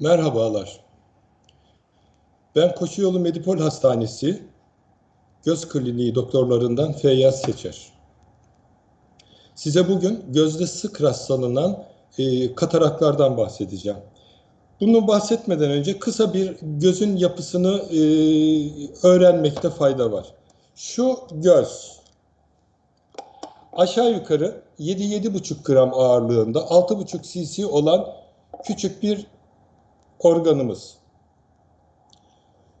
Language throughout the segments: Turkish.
Merhabalar. Ben Koşuyolu Medipol Hastanesi Göz Kliniği doktorlarından Feyyaz Seçer. Size bugün gözde sık rastlanılan e, kataraklardan bahsedeceğim. Bunu bahsetmeden önce kısa bir gözün yapısını e, öğrenmekte fayda var. Şu göz aşağı yukarı 7-7,5 gram ağırlığında 6,5 cc olan küçük bir organımız.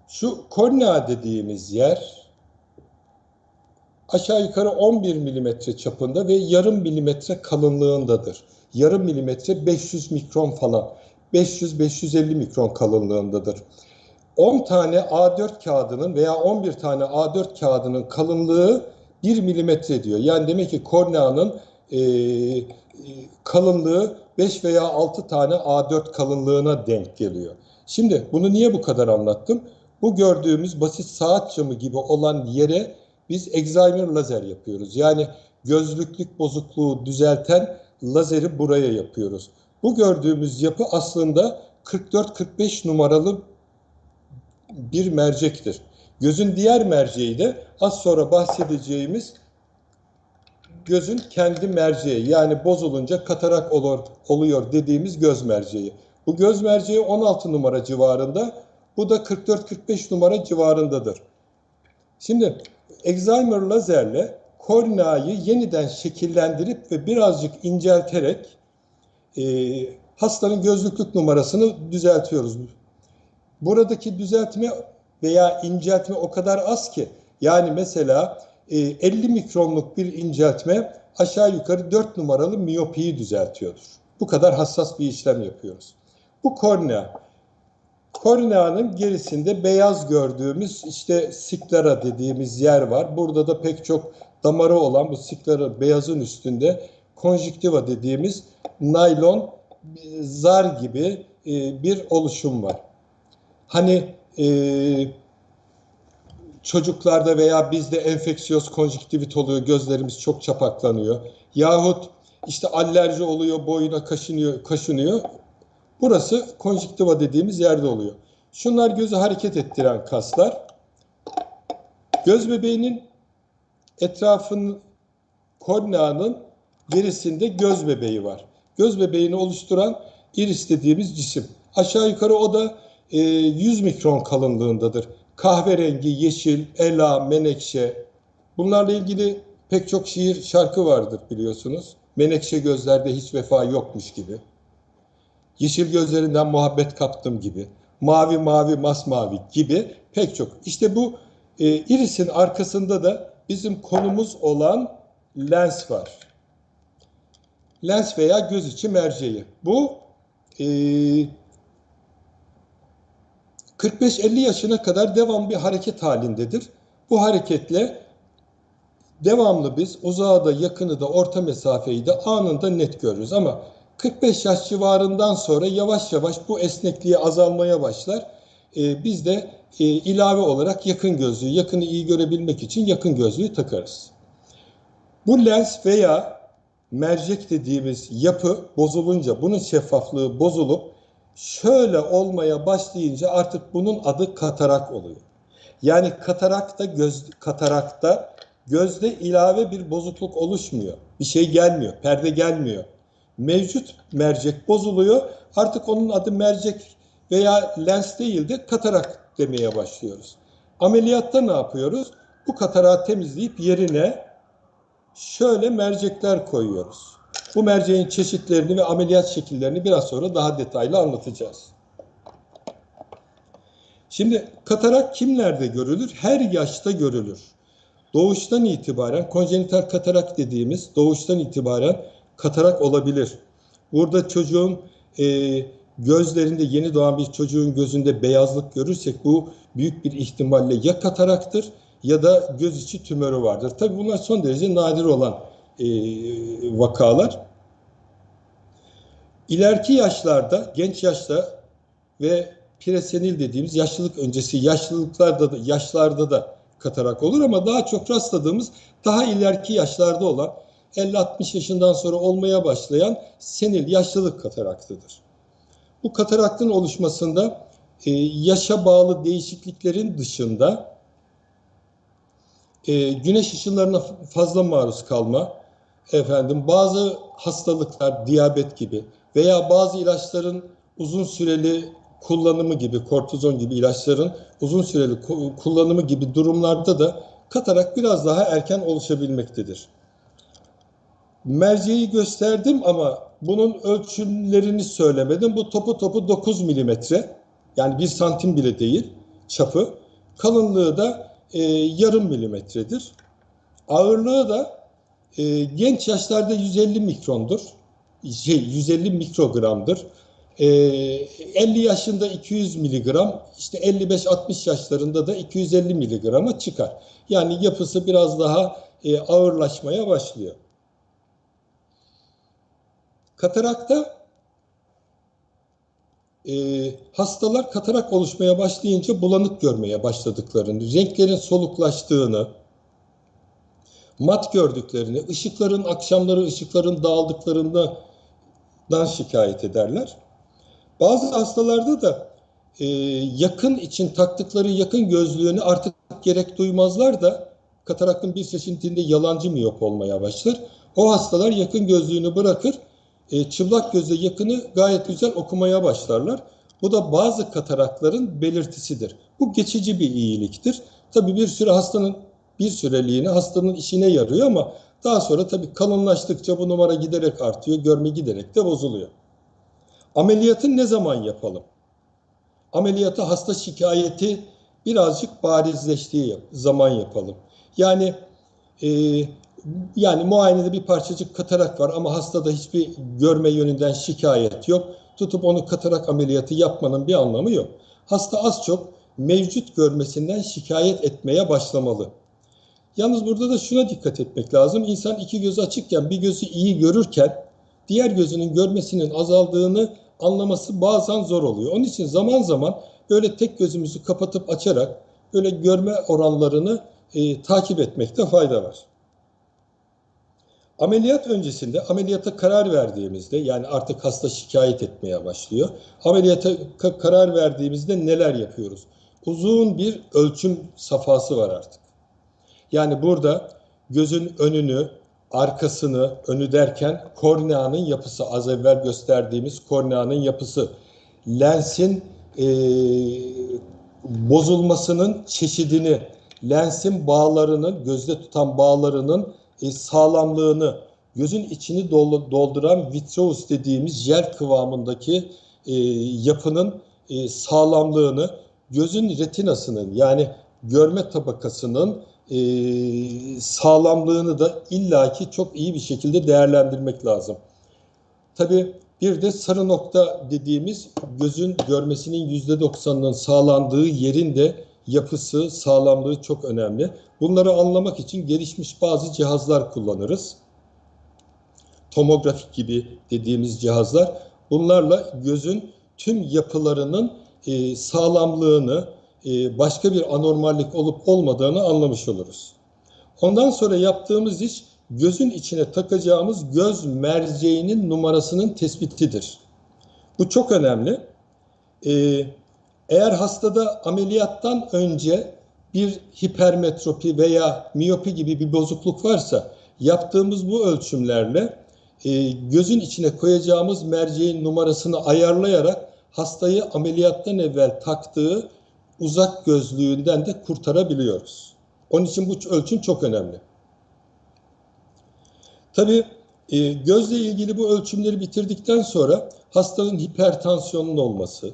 Şu kornea dediğimiz yer aşağı yukarı 11 milimetre çapında ve yarım milimetre kalınlığındadır. Yarım milimetre 500 mikron falan. 500-550 mikron kalınlığındadır. 10 tane A4 kağıdının veya 11 tane A4 kağıdının kalınlığı 1 milimetre diyor. Yani demek ki korneanın e, kalınlığı 5 veya 6 tane A4 kalınlığına denk geliyor. Şimdi bunu niye bu kadar anlattım? Bu gördüğümüz basit saat camı gibi olan yere biz Excimer lazer yapıyoruz. Yani gözlüklük bozukluğu düzelten lazeri buraya yapıyoruz. Bu gördüğümüz yapı aslında 44-45 numaralı bir mercektir. Gözün diğer merceği de az sonra bahsedeceğimiz gözün kendi merceği yani bozulunca katarak olur, oluyor dediğimiz göz merceği. Bu göz merceği 16 numara civarında, bu da 44-45 numara civarındadır. Şimdi Excimer lazerle korneayı yeniden şekillendirip ve birazcık incelterek e, hastanın gözlüklük numarasını düzeltiyoruz. Buradaki düzeltme veya inceltme o kadar az ki yani mesela 50 e, mikronluk bir inceltme aşağı yukarı 4 numaralı miyopiyi düzeltiyordur. Bu kadar hassas bir işlem yapıyoruz. Bu kornea. Korneanın gerisinde beyaz gördüğümüz işte siklera dediğimiz yer var. Burada da pek çok damarı olan bu siklera beyazın üstünde konjüktiva dediğimiz naylon zar gibi e, bir oluşum var. Hani e, çocuklarda veya bizde enfeksiyöz konjüktivit oluyor, gözlerimiz çok çapaklanıyor. Yahut işte alerji oluyor, boyuna kaşınıyor, kaşınıyor. Burası konjüktiva dediğimiz yerde oluyor. Şunlar gözü hareket ettiren kaslar. Göz bebeğinin etrafının korneanın gerisinde göz bebeği var. Göz bebeğini oluşturan iris dediğimiz cisim. Aşağı yukarı o da e, 100 mikron kalınlığındadır kahverengi, yeşil, ela, menekşe. Bunlarla ilgili pek çok şiir, şarkı vardır biliyorsunuz. Menekşe gözlerde hiç vefa yokmuş gibi. Yeşil gözlerinden muhabbet kaptım gibi. Mavi mavi masmavi gibi pek çok. İşte bu e, irisin arkasında da bizim konumuz olan lens var. Lens veya göz içi merceği. Bu e, 45-50 yaşına kadar devam bir hareket halindedir. Bu hareketle devamlı biz uzağı da yakını da orta mesafeyi de anında net görürüz. Ama 45 yaş civarından sonra yavaş yavaş bu esnekliği azalmaya başlar. Ee, biz de e, ilave olarak yakın gözlüğü, yakını iyi görebilmek için yakın gözlüğü takarız. Bu lens veya mercek dediğimiz yapı bozulunca, bunun şeffaflığı bozulup şöyle olmaya başlayınca artık bunun adı katarak oluyor. Yani katarakta göz katarakta gözde ilave bir bozukluk oluşmuyor. Bir şey gelmiyor, perde gelmiyor. Mevcut mercek bozuluyor. Artık onun adı mercek veya lens değil de katarak demeye başlıyoruz. Ameliyatta ne yapıyoruz? Bu katarağı temizleyip yerine şöyle mercekler koyuyoruz. Bu merceğin çeşitlerini ve ameliyat şekillerini biraz sonra daha detaylı anlatacağız. Şimdi katarak kimlerde görülür? Her yaşta görülür. Doğuştan itibaren konjenital katarak dediğimiz doğuştan itibaren katarak olabilir. Burada çocuğun e, gözlerinde yeni doğan bir çocuğun gözünde beyazlık görürsek bu büyük bir ihtimalle ya kataraktır ya da göz içi tümörü vardır. Tabi bunlar son derece nadir olan e, vakalar. İleriki yaşlarda, genç yaşta ve piresenil dediğimiz yaşlılık öncesi yaşlılıklarda da, yaşlarda da katarak olur ama daha çok rastladığımız daha ileriki yaşlarda olan 50-60 yaşından sonra olmaya başlayan senil yaşlılık kataraktıdır. Bu kataraktın oluşmasında e, yaşa bağlı değişikliklerin dışında e, güneş ışınlarına fazla maruz kalma, efendim bazı hastalıklar, diyabet gibi veya bazı ilaçların uzun süreli kullanımı gibi, kortizon gibi ilaçların uzun süreli kullanımı gibi durumlarda da katarak biraz daha erken oluşabilmektedir. Merceği gösterdim ama bunun ölçümlerini söylemedim. Bu topu topu 9 milimetre. Yani bir santim bile değil çapı. Kalınlığı da e, yarım milimetredir. Ağırlığı da e, genç yaşlarda 150 mikrondur. Şey, 150 mikrogramdır. E, 50 yaşında 200 miligram, işte 55-60 yaşlarında da 250 miligrama çıkar. Yani yapısı biraz daha e, ağırlaşmaya başlıyor. Katarakta e, hastalar katarak oluşmaya başlayınca bulanık görmeye başladıklarını, renklerin soluklaştığını, mat gördüklerini, ışıkların akşamları ışıkların dağıldıklarından şikayet ederler. Bazı hastalarda da e, yakın için taktıkları yakın gözlüğünü artık gerek duymazlar da kataraktın bir çeşitinde yalancı miyop olmaya başlar. O hastalar yakın gözlüğünü bırakır, e, çıplak gözle yakını gayet güzel okumaya başlarlar. Bu da bazı katarakların belirtisidir. Bu geçici bir iyiliktir. Tabii bir süre hastanın bir süreliğine hastanın işine yarıyor ama daha sonra tabii kalınlaştıkça bu numara giderek artıyor, görme giderek de bozuluyor. Ameliyatı ne zaman yapalım? Ameliyatı hasta şikayeti birazcık barizleştiği zaman yapalım. Yani e, yani muayenede bir parçacık katarak var ama hastada hiçbir görme yönünden şikayet yok. Tutup onu katarak ameliyatı yapmanın bir anlamı yok. Hasta az çok mevcut görmesinden şikayet etmeye başlamalı. Yalnız burada da şuna dikkat etmek lazım. İnsan iki gözü açıkken bir gözü iyi görürken diğer gözünün görmesinin azaldığını anlaması bazen zor oluyor. Onun için zaman zaman böyle tek gözümüzü kapatıp açarak böyle görme oranlarını e, takip etmekte fayda var. Ameliyat öncesinde ameliyata karar verdiğimizde yani artık hasta şikayet etmeye başlıyor. Ameliyata karar verdiğimizde neler yapıyoruz? Uzun bir ölçüm safhası var artık. Yani burada gözün önünü, arkasını, önü derken korneanın yapısı, az evvel gösterdiğimiz korneanın yapısı, lensin e, bozulmasının çeşidini, lensin bağlarının, gözde tutan bağlarının e, sağlamlığını, gözün içini dolduran vitreus dediğimiz jel kıvamındaki e, yapının e, sağlamlığını, gözün retinasının yani görme tabakasının e, sağlamlığını da illaki çok iyi bir şekilde değerlendirmek lazım. Tabii bir de sarı nokta dediğimiz gözün görmesinin yüzde doksanının sağlandığı yerin de yapısı, sağlamlığı çok önemli. Bunları anlamak için gelişmiş bazı cihazlar kullanırız. Tomografik gibi dediğimiz cihazlar. Bunlarla gözün tüm yapılarının e, sağlamlığını, başka bir anormallik olup olmadığını anlamış oluruz. Ondan sonra yaptığımız iş gözün içine takacağımız göz merceğinin numarasının tespitidir. Bu çok önemli. Ee, eğer hastada ameliyattan önce bir hipermetropi veya miyopi gibi bir bozukluk varsa yaptığımız bu ölçümlerle e, gözün içine koyacağımız merceğin numarasını ayarlayarak hastayı ameliyattan evvel taktığı uzak gözlüğünden de kurtarabiliyoruz. Onun için bu ölçüm çok önemli. Tabii e, gözle ilgili bu ölçümleri bitirdikten sonra hastanın hipertansiyonun olması,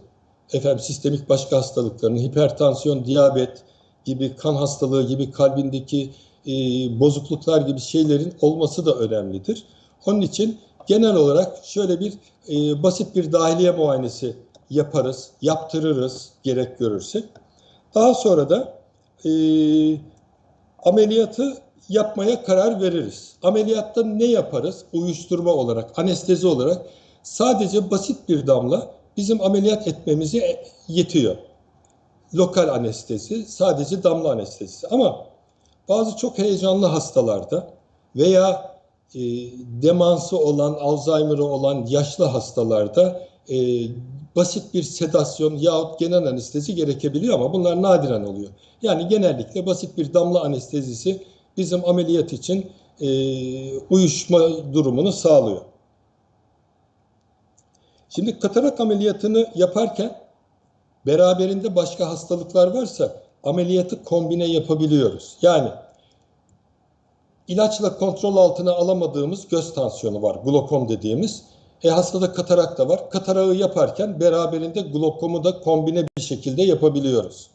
efendim sistemik başka hastalıkların, hipertansiyon, diyabet gibi kan hastalığı gibi kalbindeki e, bozukluklar gibi şeylerin olması da önemlidir. Onun için genel olarak şöyle bir e, basit bir dahiliye muayenesi yaparız, yaptırırız gerek görürsek. Daha sonra da e, ameliyatı yapmaya karar veririz. Ameliyatta ne yaparız? Uyuşturma olarak, anestezi olarak sadece basit bir damla bizim ameliyat etmemize yetiyor. Lokal anestezi, sadece damla anestezisi. Ama bazı çok heyecanlı hastalarda veya e, demansı olan, Alzheimer'ı olan yaşlı hastalarda e, basit bir sedasyon yahut genel anestezi gerekebiliyor ama bunlar nadiren oluyor. Yani genellikle basit bir damla anestezisi bizim ameliyat için e, uyuşma durumunu sağlıyor. Şimdi katarak ameliyatını yaparken beraberinde başka hastalıklar varsa ameliyatı kombine yapabiliyoruz. Yani ilaçla kontrol altına alamadığımız göz tansiyonu var. Glokom dediğimiz. E hastada katarak da var. Katarağı yaparken beraberinde glokomu da kombine bir şekilde yapabiliyoruz.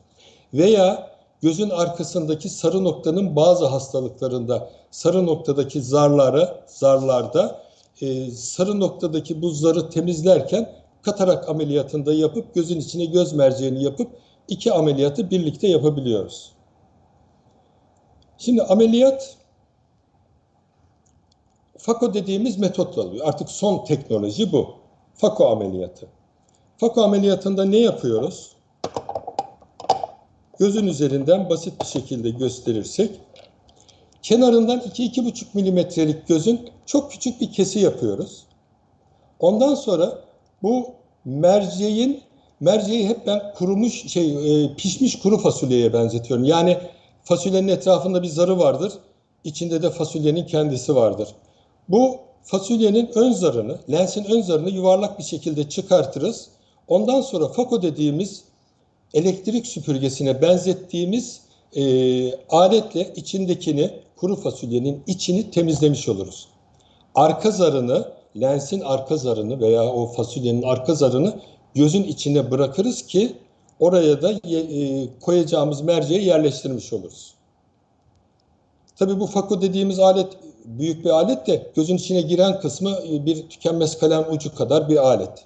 Veya gözün arkasındaki sarı noktanın bazı hastalıklarında sarı noktadaki zarları, zarlarda e, sarı noktadaki bu zarı temizlerken katarak ameliyatında yapıp gözün içine göz merceğini yapıp iki ameliyatı birlikte yapabiliyoruz. Şimdi ameliyat FAKO dediğimiz metotla alıyor. Artık son teknoloji bu. FAKO ameliyatı. FAKO ameliyatında ne yapıyoruz? Gözün üzerinden basit bir şekilde gösterirsek kenarından 2-2,5 milimetrelik gözün çok küçük bir kesi yapıyoruz. Ondan sonra bu merceğin merceği hep ben kurumuş şey e, pişmiş kuru fasulyeye benzetiyorum. Yani fasulyenin etrafında bir zarı vardır. İçinde de fasulyenin kendisi vardır. Bu fasulyenin ön zarını, lensin ön zarını yuvarlak bir şekilde çıkartırız. Ondan sonra fako dediğimiz elektrik süpürgesine benzettiğimiz e, aletle içindekini, kuru fasulyenin içini temizlemiş oluruz. Arka zarını, lensin arka zarını veya o fasulyenin arka zarını gözün içine bırakırız ki oraya da e, koyacağımız merceği yerleştirmiş oluruz. Tabii bu fako dediğimiz alet büyük bir alet de gözün içine giren kısmı e, bir tükenmez kalem ucu kadar bir alet.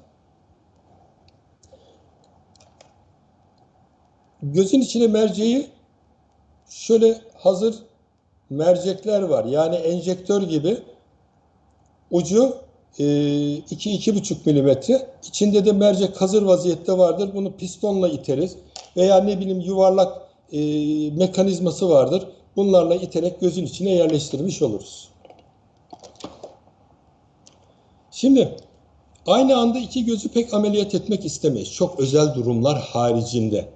Gözün içine merceği şöyle hazır mercekler var. Yani enjektör gibi ucu 2-2,5 e, milimetre. İçinde de mercek hazır vaziyette vardır. Bunu pistonla iteriz. Veya ne bileyim yuvarlak e, mekanizması vardır. Bunlarla iterek gözün içine yerleştirmiş oluruz. Şimdi aynı anda iki gözü pek ameliyat etmek istemeyiz. Çok özel durumlar haricinde.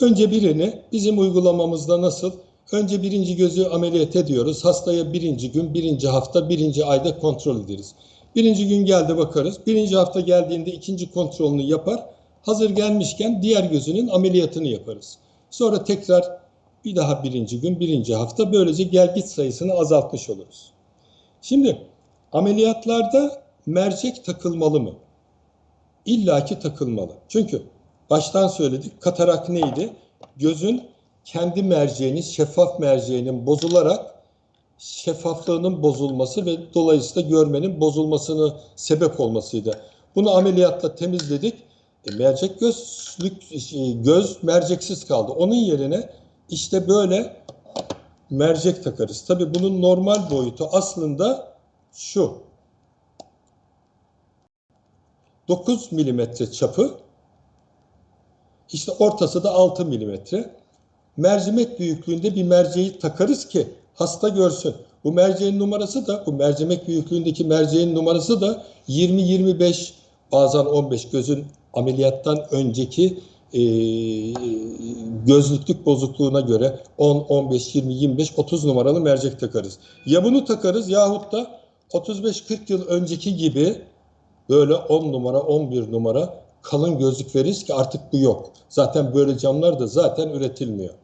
Önce birini bizim uygulamamızda nasıl? Önce birinci gözü ameliyat ediyoruz. Hastaya birinci gün, birinci hafta, birinci ayda kontrol ederiz. Birinci gün geldi bakarız. Birinci hafta geldiğinde ikinci kontrolünü yapar. Hazır gelmişken diğer gözünün ameliyatını yaparız. Sonra tekrar bir daha birinci gün, birinci hafta böylece gel git sayısını azaltmış oluruz. Şimdi ameliyatlarda mercek takılmalı mı? İlla ki takılmalı. Çünkü baştan söyledik katarak neydi? Gözün kendi merceğinin, şeffaf merceğinin bozularak şeffaflığının bozulması ve dolayısıyla görmenin bozulmasını sebep olmasıydı. Bunu ameliyatla temizledik. E, mercek gözlük göz merceksiz kaldı. Onun yerine işte böyle mercek takarız. Tabi bunun normal boyutu aslında şu. 9 milimetre çapı. İşte ortası da 6 milimetre. Mercimek büyüklüğünde bir merceği takarız ki hasta görsün. Bu merceğin numarası da, bu mercimek büyüklüğündeki merceğin numarası da 20-25 bazen 15 gözün ameliyattan önceki e, gözlüklük bozukluğuna göre 10, 15, 20, 25, 30 numaralı mercek takarız. Ya bunu takarız yahut da 35-40 yıl önceki gibi böyle 10 numara, 11 numara kalın gözlük veririz ki artık bu yok. Zaten böyle camlar da zaten üretilmiyor.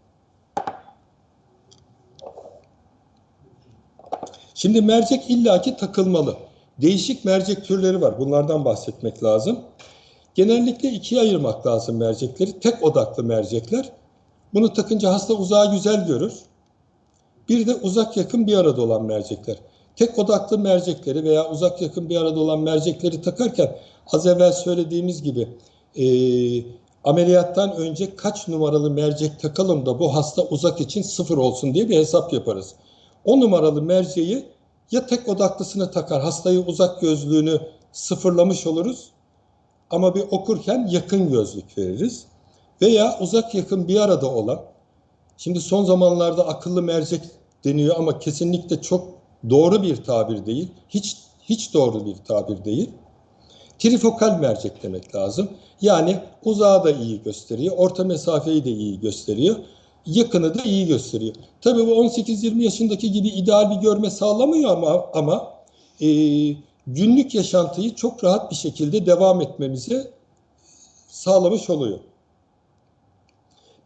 Şimdi mercek illaki takılmalı. Değişik mercek türleri var. Bunlardan bahsetmek lazım. Genellikle ikiye ayırmak lazım mercekleri. Tek odaklı mercekler. Bunu takınca hasta uzağı güzel görür. Bir de uzak yakın bir arada olan mercekler. Tek odaklı mercekleri veya uzak yakın bir arada olan mercekleri takarken az evvel söylediğimiz gibi e, ameliyattan önce kaç numaralı mercek takalım da bu hasta uzak için sıfır olsun diye bir hesap yaparız. O numaralı merceği ya tek odaklısını takar hastayı uzak gözlüğünü sıfırlamış oluruz ama bir okurken yakın gözlük veririz. Veya uzak yakın bir arada olan, şimdi son zamanlarda akıllı mercek deniyor ama kesinlikle çok doğru bir tabir değil. Hiç hiç doğru bir tabir değil. Trifokal mercek demek lazım. Yani uzağı da iyi gösteriyor, orta mesafeyi de iyi gösteriyor, yakını da iyi gösteriyor. Tabii bu 18-20 yaşındaki gibi ideal bir görme sağlamıyor ama ama e, günlük yaşantıyı çok rahat bir şekilde devam etmemize sağlamış oluyor.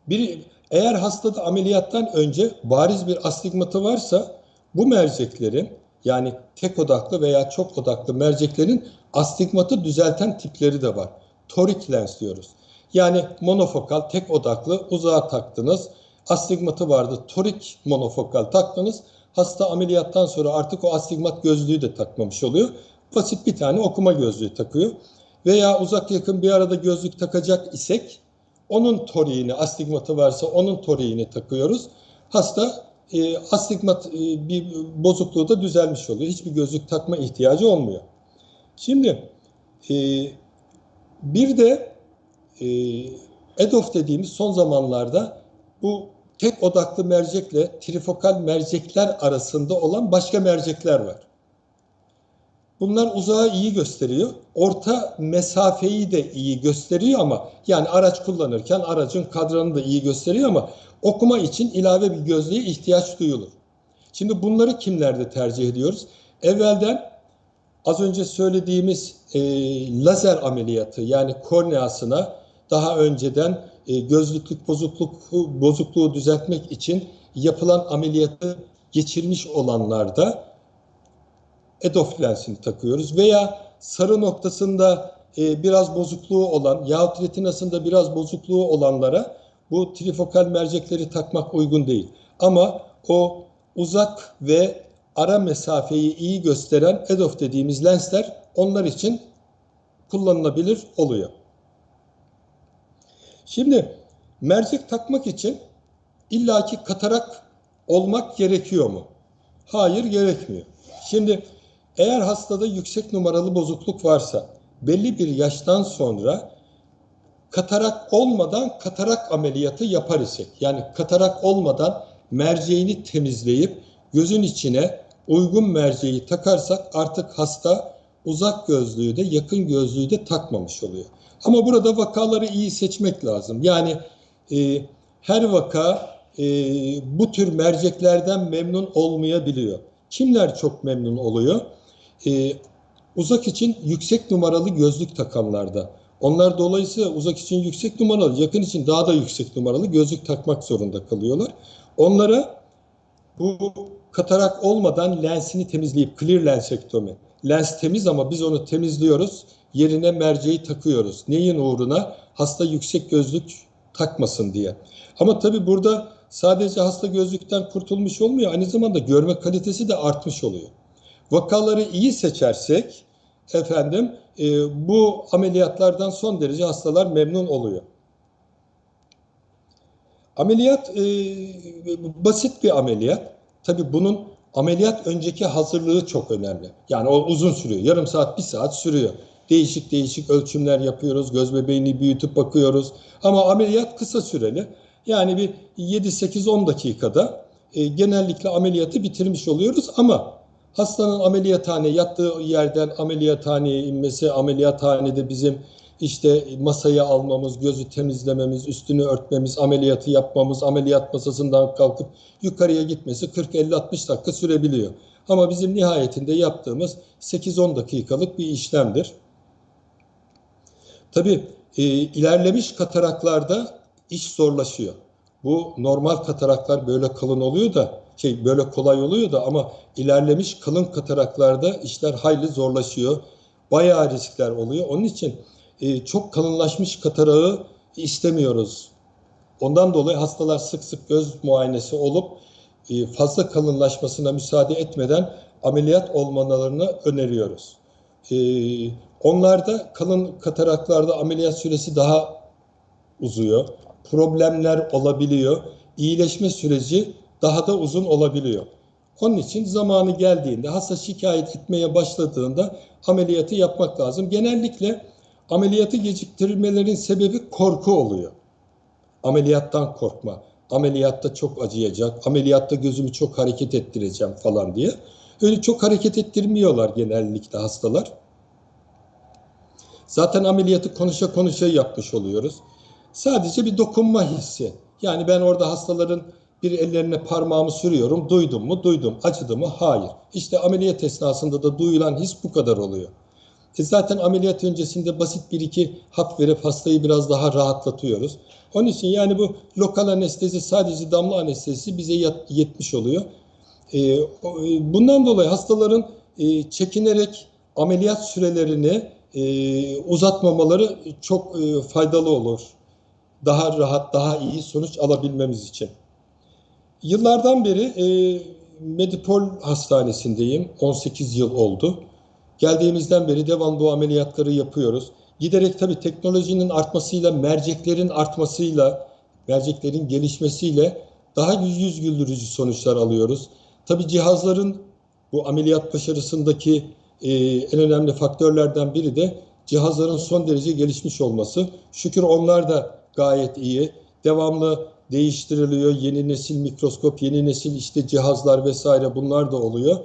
Bir, eğer hastada ameliyattan önce bariz bir astigmatı varsa bu merceklerin yani tek odaklı veya çok odaklı merceklerin astigmatı düzelten tipleri de var. Torik lens diyoruz. Yani monofokal tek odaklı uzağa taktınız. Astigmatı vardı. Torik monofokal taktınız. Hasta ameliyattan sonra artık o astigmat gözlüğü de takmamış oluyor. Basit bir tane okuma gözlüğü takıyor. Veya uzak yakın bir arada gözlük takacak isek onun toriğini, astigmatı varsa onun toriğini takıyoruz. Hasta e, astigmat e, bir bozukluğu da düzelmiş oluyor. Hiçbir gözlük takma ihtiyacı olmuyor. Şimdi e, bir de e, EDOF dediğimiz son zamanlarda bu tek odaklı mercekle trifokal mercekler arasında olan başka mercekler var. Bunlar uzağı iyi gösteriyor. Orta mesafeyi de iyi gösteriyor ama yani araç kullanırken aracın kadranı da iyi gösteriyor ama okuma için ilave bir gözlüğe ihtiyaç duyulur. Şimdi bunları kimlerde tercih ediyoruz? Evvelden az önce söylediğimiz e, lazer ameliyatı yani korneasına daha önceden e, gözlüklük bozukluk bozukluğu düzeltmek için yapılan ameliyatı geçirmiş olanlarda EDOF lensini takıyoruz veya sarı noktasında e, biraz bozukluğu olan yahut retinasında biraz bozukluğu olanlara bu trifokal mercekleri takmak uygun değil. Ama o uzak ve ara mesafeyi iyi gösteren EDOF dediğimiz lensler onlar için kullanılabilir oluyor. Şimdi mercek takmak için illaki katarak olmak gerekiyor mu? Hayır gerekmiyor. Şimdi eğer hastada yüksek numaralı bozukluk varsa belli bir yaştan sonra katarak olmadan katarak ameliyatı yapar isek yani katarak olmadan merceğini temizleyip gözün içine uygun merceği takarsak artık hasta uzak gözlüğü de yakın gözlüğü de takmamış oluyor. Ama burada vakaları iyi seçmek lazım. Yani e, her vaka e, bu tür merceklerden memnun olmayabiliyor. Kimler çok memnun oluyor? E, uzak için yüksek numaralı gözlük takanlarda. Onlar dolayısıyla uzak için yüksek numaralı, yakın için daha da yüksek numaralı gözlük takmak zorunda kalıyorlar. Onlara bu katarak olmadan lensini temizleyip clear lensektomi. Lens temiz ama biz onu temizliyoruz. Yerine merceği takıyoruz. Neyin uğruna? Hasta yüksek gözlük takmasın diye. Ama tabii burada sadece hasta gözlükten kurtulmuş olmuyor. Aynı zamanda görme kalitesi de artmış oluyor. Vakaları iyi seçersek efendim e, bu ameliyatlardan son derece hastalar memnun oluyor. Ameliyat e, basit bir ameliyat. Tabi bunun ameliyat önceki hazırlığı çok önemli. Yani o uzun sürüyor. Yarım saat, bir saat sürüyor. Değişik değişik ölçümler yapıyoruz. Göz bebeğini büyütüp bakıyoruz. Ama ameliyat kısa süreli. Yani bir 7-8-10 dakikada e, genellikle ameliyatı bitirmiş oluyoruz ama hastanın ameliyathane yattığı yerden ameliyathaneye inmesi, ameliyathanede bizim işte masayı almamız, gözü temizlememiz, üstünü örtmemiz, ameliyatı yapmamız, ameliyat masasından kalkıp yukarıya gitmesi 40-50-60 dakika sürebiliyor. Ama bizim nihayetinde yaptığımız 8-10 dakikalık bir işlemdir. Tabii e, ilerlemiş kataraklarda iş zorlaşıyor. Bu normal kataraklar böyle kalın oluyor da şey böyle kolay oluyor da ama ilerlemiş kalın kataraklarda işler hayli zorlaşıyor. Bayağı riskler oluyor. Onun için e, çok kalınlaşmış katarağı istemiyoruz. Ondan dolayı hastalar sık sık göz muayenesi olup e, fazla kalınlaşmasına müsaade etmeden ameliyat olmalarını öneriyoruz. E, onlarda kalın kataraklarda ameliyat süresi daha uzuyor. Problemler olabiliyor. İyileşme süreci daha da uzun olabiliyor. Onun için zamanı geldiğinde hasta şikayet etmeye başladığında ameliyatı yapmak lazım. Genellikle ameliyatı geciktirmelerin sebebi korku oluyor. Ameliyattan korkma. Ameliyatta çok acıyacak. Ameliyatta gözümü çok hareket ettireceğim falan diye. Öyle çok hareket ettirmiyorlar genellikle hastalar. Zaten ameliyatı konuşa konuşa yapmış oluyoruz. Sadece bir dokunma hissi. Yani ben orada hastaların bir ellerine parmağımı sürüyorum. Duydum mu? Duydum. Acıdı mı? Hayır. İşte ameliyat esnasında da duyulan his bu kadar oluyor. E zaten ameliyat öncesinde basit bir iki hap verip hastayı biraz daha rahatlatıyoruz. Onun için yani bu lokal anestezi sadece damla anestezisi bize yetmiş oluyor. E, o- e, bundan dolayı hastaların e, çekinerek ameliyat sürelerini e, uzatmamaları çok e, faydalı olur. Daha rahat, daha iyi sonuç alabilmemiz için. Yıllardan beri e, Medipol Hastanesi'ndeyim. 18 yıl oldu. Geldiğimizden beri devam bu ameliyatları yapıyoruz. Giderek tabii teknolojinin artmasıyla, merceklerin artmasıyla, merceklerin gelişmesiyle daha yüz güldürücü sonuçlar alıyoruz. Tabii cihazların bu ameliyat başarısındaki e, en önemli faktörlerden biri de cihazların son derece gelişmiş olması. Şükür onlar da gayet iyi. Devamlı değiştiriliyor. Yeni nesil mikroskop, yeni nesil işte cihazlar vesaire bunlar da oluyor.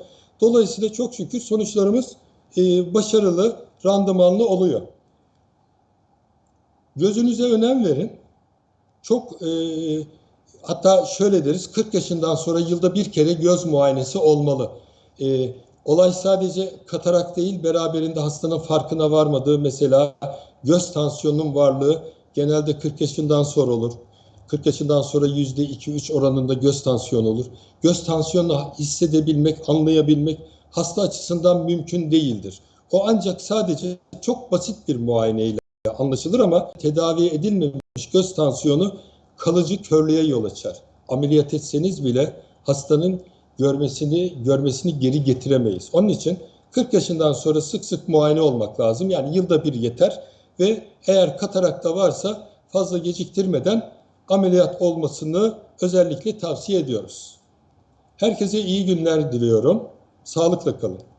Dolayısıyla çok şükür sonuçlarımız e, başarılı, randımanlı oluyor. Gözünüze önem verin. Çok e, hatta şöyle deriz 40 yaşından sonra yılda bir kere göz muayenesi olmalı. E, olay sadece katarak değil beraberinde hastanın farkına varmadığı mesela göz tansiyonunun varlığı genelde 40 yaşından sonra olur. 40 yaşından sonra %2-3 oranında göz tansiyonu olur. Göz tansiyonunu hissedebilmek, anlayabilmek hasta açısından mümkün değildir. O ancak sadece çok basit bir muayeneyle anlaşılır ama tedavi edilmemiş göz tansiyonu kalıcı körlüğe yol açar. Ameliyat etseniz bile hastanın görmesini görmesini geri getiremeyiz. Onun için 40 yaşından sonra sık sık muayene olmak lazım. Yani yılda bir yeter ve eğer katarakta varsa fazla geciktirmeden ameliyat olmasını özellikle tavsiye ediyoruz. Herkese iyi günler diliyorum. Sağlıkla kalın.